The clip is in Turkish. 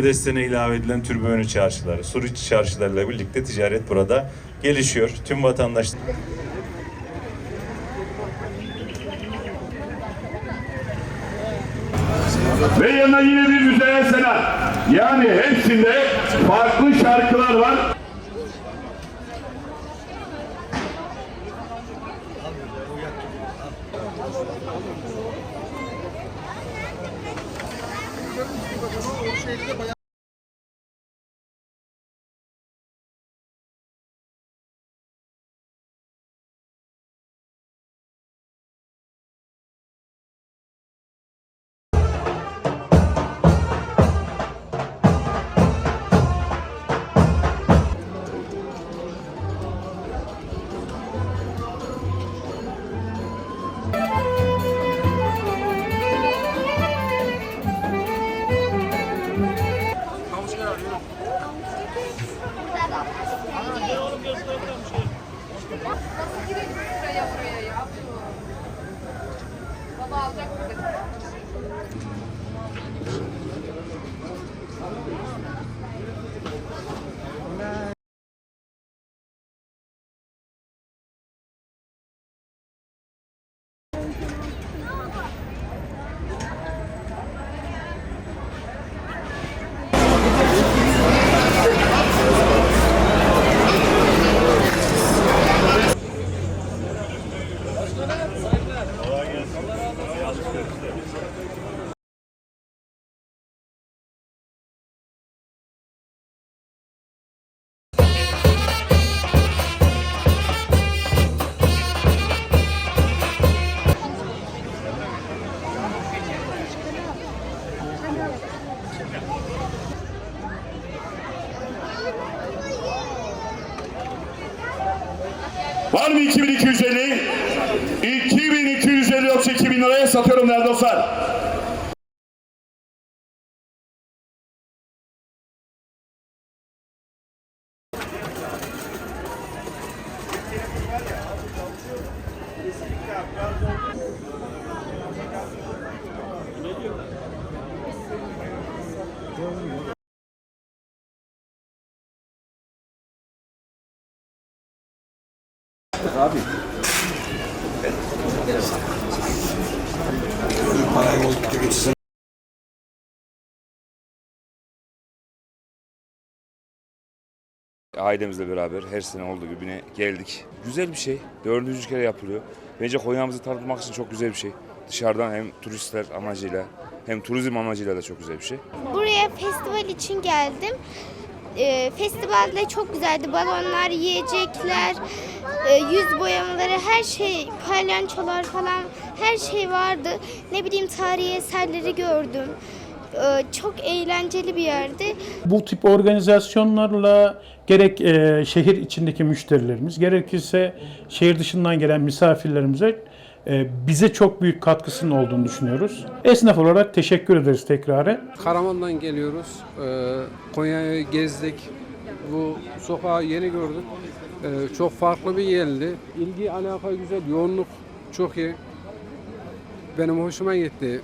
Bedesten'e ilave edilen türbönü çarşıları, sur içi çarşılarıyla birlikte ticaret burada gelişiyor. Tüm vatandaşlar Ve yanına yine bir müzeye selam. Yani hepsinde farklı şarkılar var. Metre उसकी वजह से Var mı 2250? 2250 yoksa 2000 liraya satıyorum değerli dostlar. Ailemizle beraber her sene olduğu gibi yine geldik. Güzel bir şey. Dördüncü kere yapılıyor. Bence Konya'mızı tanıtmak için çok güzel bir şey. Dışarıdan hem turistler amacıyla hem turizm amacıyla da çok güzel bir şey. Buraya festival için geldim. Ee, festivalde çok güzeldi. Balonlar, yiyecekler, e, yüz boyamaları, her şey, palyançolar falan her şey vardı. Ne bileyim tarihi eserleri gördüm. Ee, çok eğlenceli bir yerdi. Bu tip organizasyonlarla gerek e, şehir içindeki müşterilerimiz gerekirse şehir dışından gelen misafirlerimize e, bize çok büyük katkısının olduğunu düşünüyoruz. Esnaf olarak teşekkür ederiz tekrarı. Karaman'dan geliyoruz. Ee, Konya'yı gezdik. Bu sokağı yeni gördük. Ee, çok farklı bir yerdi. İlgi, alaka güzel, yoğunluk çok iyi. Benim hoşuma gitti.